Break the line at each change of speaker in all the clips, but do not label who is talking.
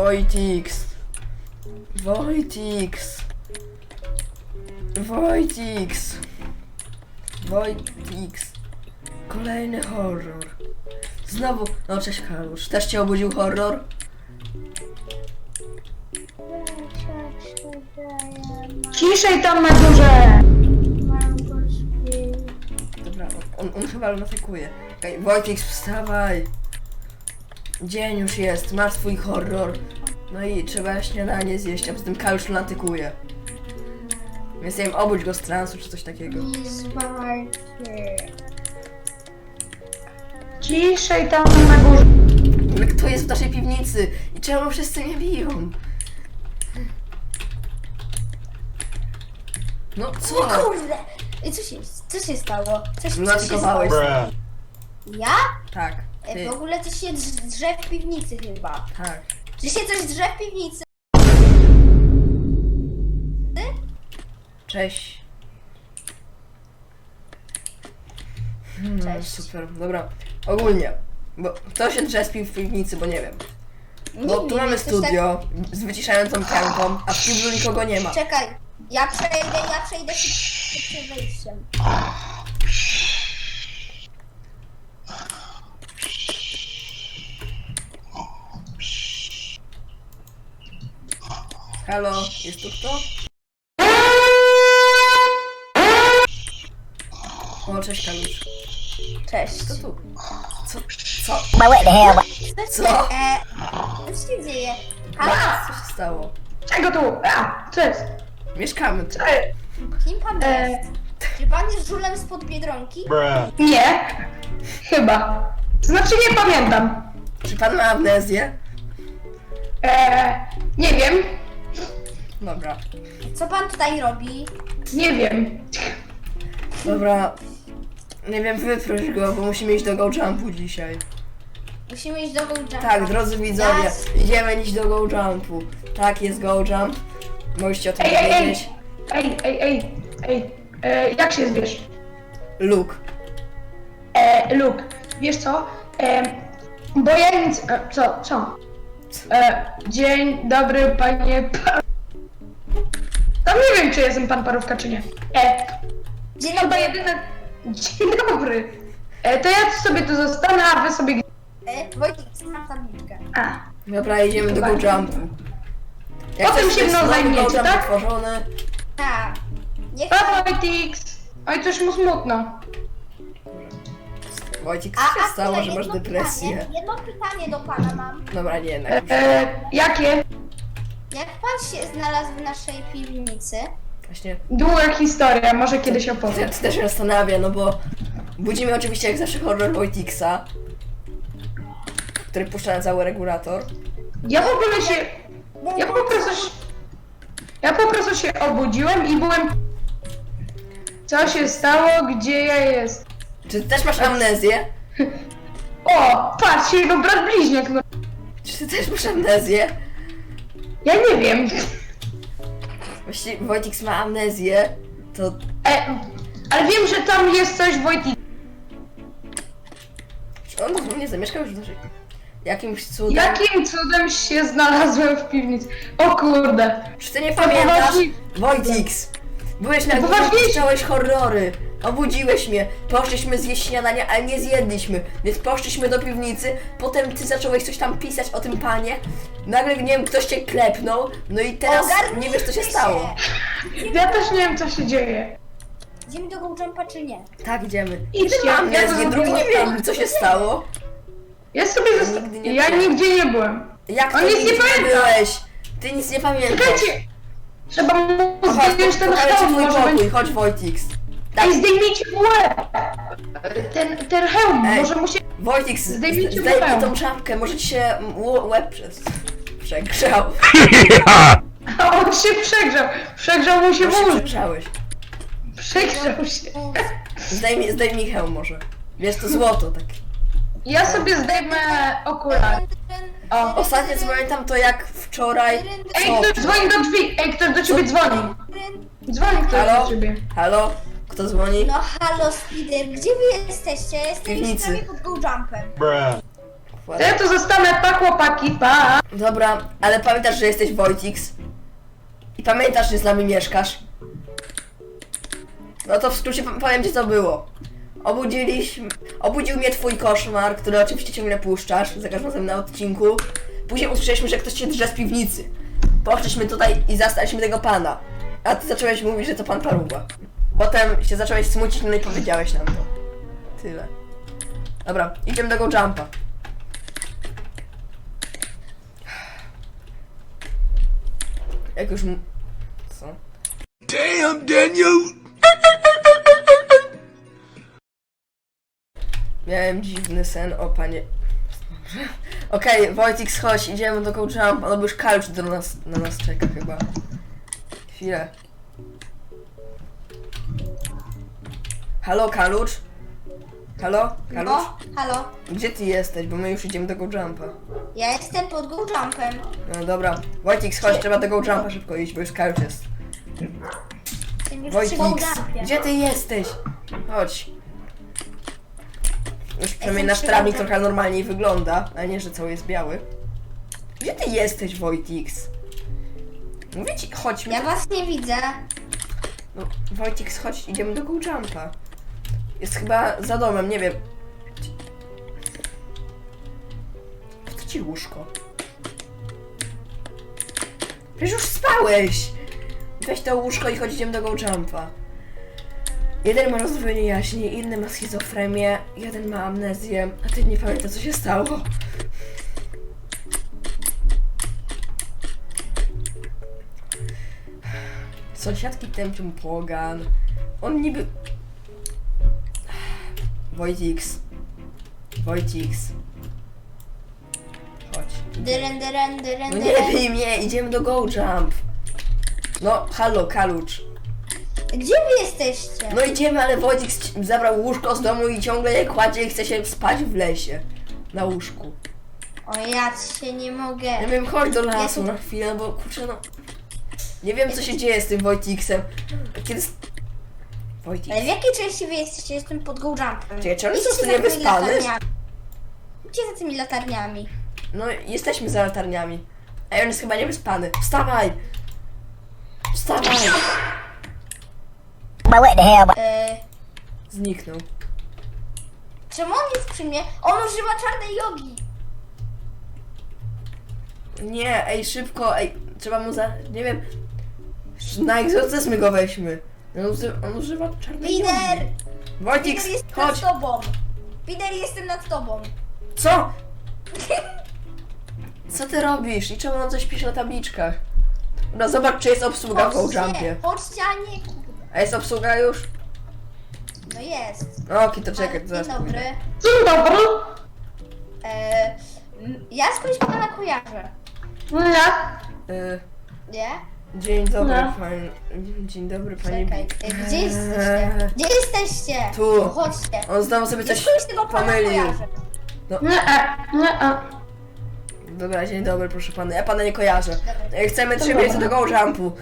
Wojtix. Wojtix. Wojtix. Wojtix. Kolejny horror. Znowu. No cześć Kalusz. Też cię obudził horror?
Ciszej tam na górze!
Dobra, on, on chyba lunatyzuje. Okej, Wojtix, wstawaj. Dzień już jest, masz twój horror. No i trzeba śniadanie zjeść, a poza tym Kalusz lunatykuje. Więc nie wiem, obudź go z transu czy coś takiego.
Ciszej tam na górze.
Ale kto jest w naszej piwnicy? I czemu wszyscy mnie biją? No co?
O kurde! I co się, co się stało? Co, się- co się stało? Ja?
Tak,
E,
ty,
W ogóle coś się drz- drze w piwnicy chyba.
tak.
Czy się coś drze w piwnicy?
Cześć. Hmm,
Cześć.
Super, dobra. Ogólnie, bo kto się drzespił w piwnicy, bo nie wiem. Bo tu mamy
jakoś
studio z wyciszającą kępą, a w kiblu nikogo nie ma.
Tak... Czekaj, ja przejdę, ja przejdę przed wejściem.
Halo, jest tu kto? O, cześć Kalusz.
Cześć.
Kto tu? Co? Co?
Co?
Co?
E, co się dzieje?
Co
Halo?
się stało?
Czego tu? A, co jest?
Mieszkamy tu.
Co jest?
Kim pan
E.
jest? Czy pan jest żulem spod Biedronki?
Nie. Chyba. Znaczy nie pamiętam.
Czy pan ma amnezję?
Eee, nie wiem.
Dobra.
Co pan tutaj robi?
Nie wiem.
Dobra. Nie wiem, wyproś go, bo musimy iść do Go Jumpu dzisiaj.
Musimy iść do Goldjumpa.
Tak, drodzy widzowie, idziemy iść do Go Jumpu. Tak, jest Go Jump. Możecie o tym
Ej, ej, ej.
wiedzieć.
Ej, ej, ej. Ej. E, jak się zwiesz?
Luke.
E, Luke, wiesz co? E, bo ja nic... E, co? Co? E, dzień dobry, panie... Pa... Tam nie wiem, czy jestem pan parówka, czy nie. E,
Dzień
chyba
dobry.
jedyne... Dzień dobry. E, to ja sobie tu zostanę, a wy sobie...
E, Wojtek, znam tabliczkę.
A.
Dobra, idziemy do Go Jumpu.
Potem
coś
się
jest
mną
nowy
zajmiecie,
Go Jump
tak?
Otworzony.
Tak.
Pa, Wojtix. Oj, coś mu smutno.
Wojcik, co się stało, że masz depresję?
Pytanie, jedno pytanie do pana mam.
Dobra, nie, jednak
E, e, jakie?
Jak pan się znalazł w naszej piwnicy?
Właśnie,
Długa historia, może kiedyś
ja
opowiem.
to też się zastanawia, no bo budzimy oczywiście jak zawsze horror Wojtiksa, który puszcza na cały regulator.
Ja w ogóle się... Ja po prostu się... Ja po prostu się obudziłem i byłem... Co się stało? Gdzie ja jest?
Czy ty też masz amnezję?
O, patrz, jego brat bliźniak, no.
Czy ty też masz amnezję?
Ja nie wiem.
Właściwie Wojtiks ma amnezję, to
E, ale wiem, że tam jest coś Wojtik.
czy on dosłownie zamieszkał już w naszej... Jakimś cudem...
Jakim cudem się znalazłem w piwnicy? O kurde.
Czy ty nie pamiętasz?
poważnie-
Wojtiks! Byłeś na górze,
poważnie-
puszczałeś horrory. Obudziłeś mnie. Poszliśmy zjeść śniadania, ale nie zjedliśmy. Więc poszliśmy do piwnicy. Potem ty zacząłeś coś tam pisać o tym panie. Nagle, nie wiem, ktoś cię klepnął. No i teraz nie wiesz, co się stało.
Ja też nie wiem, co się dzieje.
Idziemy do Goldjumpa czy nie?
Tak, idziemy.
Idźcie,
Jeden ma amnezję,
ja to
drugi nie wiem, co się stało.
Ja sobie
Nigdy
zosta-
nie
Ja
wiem.
nigdzie nie byłem.
Jak
On
to
nic nie
nigdy
pamięta.
byłeś? Ty nic nie pamiętasz.
Czekajcie. Trzeba mu
Chodź,
zdjąć ten
pokażę ci twój
może
pokój,
będzie...
chodź Wojtiks. Tak,
Ej, zdejmijcie mu łeb! Ten, ten hełm,
Ej.
może mu się...
Wojtiks,
Zdejmijcie
zdejmij
łeb.
tą czapkę, może ci się ł- łeb przez... przegrzał.
A on się przegrzał. Przegrzał mu się
Może się
mózg.
przegrzałeś.
Przegrzał się.
Zdejmij, zdejmij hełm może. Wiesz, to złoto tak.
Ja sobie zdejmę okulary. O.
Ostatnie co pamiętam to jak wczoraj...
Ej,
Co?
ktoś dzwoni do drzwi. Ej, ktoś do ciebie dzwoni. Dzwoni ktoś
Halo?
do ciebie.
Halo? Kto dzwoni?
No halo Spider, gdzie wy jesteście? Ja jestem
piwnicy.
prawie pod Goldjumpem.
To ja tu zostanę, pa chłopaki, pa!
Dobra, ale pamiętasz, że jesteś Wojtix? I pamiętasz, że z nami mieszkasz? No to w skrócie p- powiem ci co było. Obudziliśmy... Obudził mnie twój koszmar, który oczywiście ciągle puszczasz za każdym razem na odcinku. Później usłyszeliśmy, że ktoś się drze z piwnicy. Poszliśmy tutaj i zastaliśmy tego pana. A ty zacząłeś mówić, że to pan Paruwa. Potem się zacząłeś smucić, no i powiedziałeś nam to. Tyle. Dobra, idziemy do go jumpa. Jak już... Co?
Damn, Daniel!
Miałem dziwny sen o panie... Okej, Wojtik, chodź, idziemy do Go Jump, ale już Kalucz do nas, na nas czeka chyba. Chwilę. Halo, Kalucz? Halo? Kalucz?
No, halo.
Gdzie ty jesteś? Bo my już idziemy do Go Jumpa.
Ja jestem pod go jumpem.
No dobra. Wojtik, chodź, trzeba do Go Jumpa szybko iść, bo już Kalucz jest.
Jestem już
Wojtik,
przy go jumpie.
gdzie ty jesteś? Chodź. Już przynajmniej nasz
przy
trawnik
Go
trochę normalniej wygląda, a nie, że cały jest biały. Gdzie ty jesteś, Wojtix? Mówię ci, chodźmy.
Ja was nie widzę.
No, Wojtix, chodź, idziemy do Go Jumpa. Jest chyba za domem, nie wiem. Po ci łóżko? Przecież już spałeś! Weź to łóżko i chodź, do Go Jumpa. Jeden ma rozdwojenie jaźni, inny ma schizofrenię, jeden ma amnezję, a ty nie pamięta co się stało. Sąsiadki tępią pogan. On niby... Wojtix. Wojtix. Chodź.
Dyren, dyren,
No
dyren,
nie
dyren.
bij mnie, idziemy do Go Jump. No, halo, Kalucz.
Gdzie wy jesteście?
No idziemy, ale Wojtik ci- zabrał łóżko z domu i ciągle je kładzie i chce się spać w lesie. Na łóżku.
O, ja się nie mogę.
Ja wiem, chodź do lasu na chwilę, bo kurczę no... Nie wiem co się dzieje z tym Wojtiksem. Kiedy... s-
Ale w jakiej części wy jesteście? Jestem pod go jumpem.
Czekaj, czy on jest
Idźcie
po prostu
za tymi
niewyspany?
latarniami. Idźcie za tymi latarniami.
No, jesteśmy za latarniami. A on jest chyba niewyspany. Wstawaj! Wstawaj!
E,
Zniknął.
czemu on jest przy mnie? On używa czarnej jogi.
Nie, ej, szybko, ej, trzeba mu za... nie wiem... Na egzorcyzmy go weźmy. On używa, on używa czarnej
Lider!
jogi. Wojtik,
Lider jest
chodź!
nad tobą. Lider, jestem nad tobą.
Co? Co ty robisz? I czemu on coś pisze na tabliczkach? No zobacz, czy jest obsługa w Jumpie.
chodźcie, a nie kurde.
A jest obsługa już?
No jest.
No okej, to czekaj, to
Dzień
zaraz
dobry.
pójdę.
Dzień dobry!
E, m, ja skądś pana kojarzę.
Nie,
Y,
Nie?
Dzień dobry,
No.
pani... Dzień dobry, pani...
Czekaj, e, gdzie jesteście? Gdzie jesteście?
Tu.
Chodźcie.
On znowu sobie coś
skądś tego pana
pomylił.
kojarzę.
nie, e, nie, e.
Dobra, dzień dobry, proszę pana. Ja pana nie kojarzę.
Dobra.
Y, Chcemy trzy miejsca do Go Jumpu.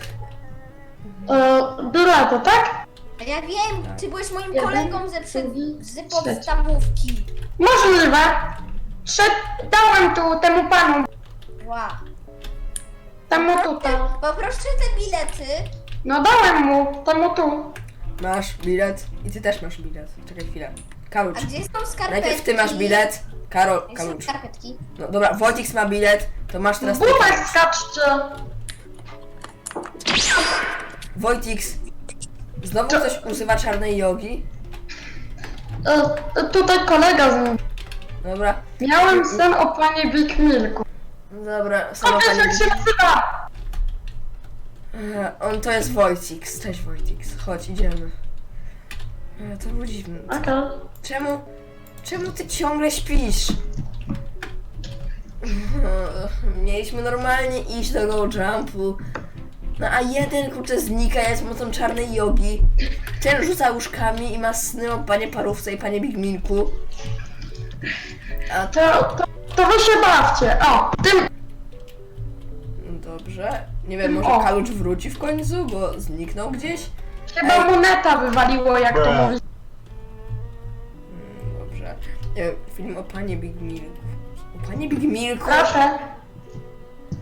e do lata, tak?
Ja wiem, ty byłeś moim
Jeden,
kolegą ze przed,
drugi,
z podstawówki.
Możliwe. Przed, dałem tu temu panu,
Wow.
Temu tutaj.
Poproszę te bilety.
No dałem mu, temu tu.
Masz bilet i ty też masz bilet. Czekaj chwilę. Kalucz.
A gdzie są skarpetki?
Najpierw ty masz bilet. Karol,
Gdzie są
Kalucz.
skarpetki?
No dobra, Wojtik ma bilet, to masz teraz.
Bumek skaczcie.
Wojtix, znowu ktoś używa czarnej jogi?
E, e, tutaj kolega z nim.
Dobra,
Miałem sen o panie Big Milku.
Dobra, sama
A wiesz
pani...
jak się nazywa?
E, On to jest Wojtix, cześć Wojtix, chodź, idziemy. E, To było dziwne.
Okej.
Czemu, czemu ty ciągle śpisz? Mieliśmy normalnie iść do Go Jumpu. No a jeden kurczę znika jest mocą czarnej jogi. Ten rzuca łóżkami i ma sny o panie parówce i panie Big Milku. A
To, to, to wy się bawcie. O, tym.
Dobrze. Nie wiem, może
O.
Kalucz wróci w końcu, bo zniknął gdzieś.
Chyba mu neta wywaliło, jak to
Bruh.
mówi.
Mm, Dobrze. E, Film o panie Big Milku. Panie Big Milku,
Proszę.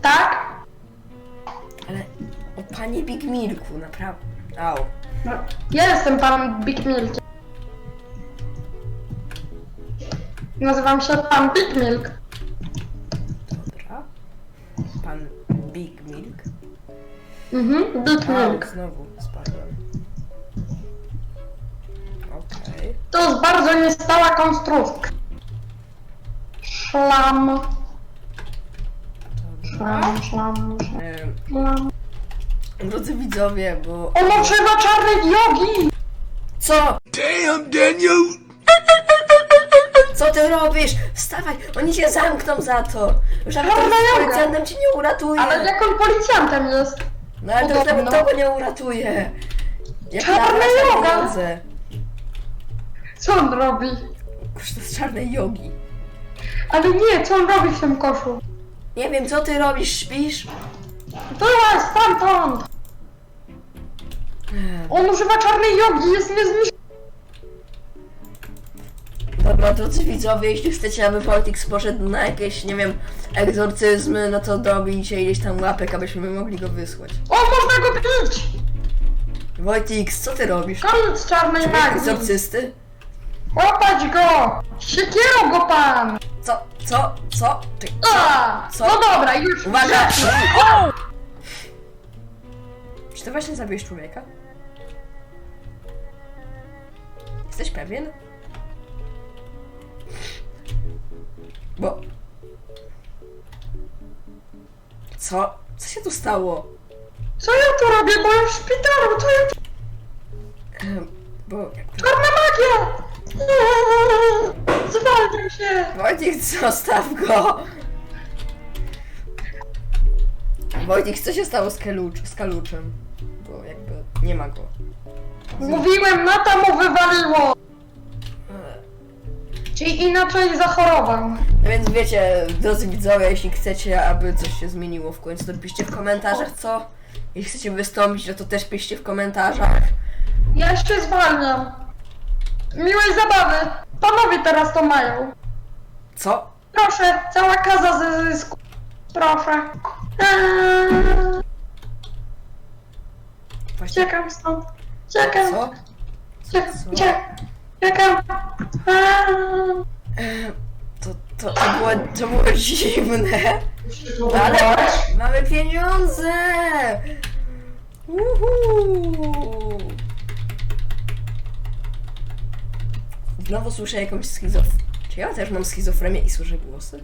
Tak?
ale o panie Big Milku, naprawdę. Au.
No, ja jestem pan Big Milk. Nazywam się pan Big Milk. Mhm,
Au,
Milk.
znowu spadłem. Okej.
To jest bardzo niestała konstrukcja. Szlam,
Dobra.
szlam, szlam,
Em,
szlam.
Drodzy widzowie, bo...
On używa czarnej jogi!
Co?
Damn, Daniel!
Co ty robisz? Wstawaj! Oni cię zamkną za to!
Joga.
policjantem cię nie uratuje!
Ale jak on policjantem jest?
No ale to
Podobno.
tego nie uratuje! Jak
Czarna joga. Co on robi?
Koszt z czarnej jogi.
Ale nie, co on robi w tym koszu?
Nie wiem, co ty robisz, śpisz?
Była stamtąd!
Em,
On używa czarnej jogi, jest niezniszczony.
Dobra, drodzy widzowie, jeśli chcecie, aby Wojtik poszedł na jakieś, nie wiem, egzorcyzmy, no to dobijcie ileś tam łapek, abyśmy mogli go wysłać.
O, można go pić!
Wojtik, co ty robisz?
Koniec czarnej magii!
egzorcysty?
Łapać go! Siekierą go pan!
Co? Co? Co? Ty,
A,
Co?
No dobra, już.
Uwaga!
O!
Czy ty właśnie zabiłeś człowieka? Jesteś pewien? Bo... Co? Co się tu stało?
Co ja tu robię, bo ja w szpitalu, co ja tu...
Em, Bo...
Czarna magia! Zwalniam się!
Wojtek, zostaw go! Wojtek, co się stało z, Kelucz, z Kaluczem? Bo jakby nie ma go.
Mówiłem, Nata mu wywaliło! Czyli inaczej zachorował.
No więc wiecie, drodzy widzowie, jeśli chcecie, aby coś się zmieniło w końcu, to piszcie w komentarzach, co? Jeśli chcecie wystąpić, no to też piszcie w komentarzach.
Ja się zwalniam. Miłej zabawy. Panowie teraz to mają.
Co?
Proszę, cała kaza ze zysku. Proszę. Eee,
Właśnie,
Uciekam stąd. Uciekam.
co?
Uciekam.
Co?
Uciekam. Uciekam. Eee.
E, To, to, to, było, to było dziwne. Ale mamy pieniądze! Uhu. Znowu słyszę jakąś schizofrenię. Czy ja też mam schizofrenię i słyszę głosy?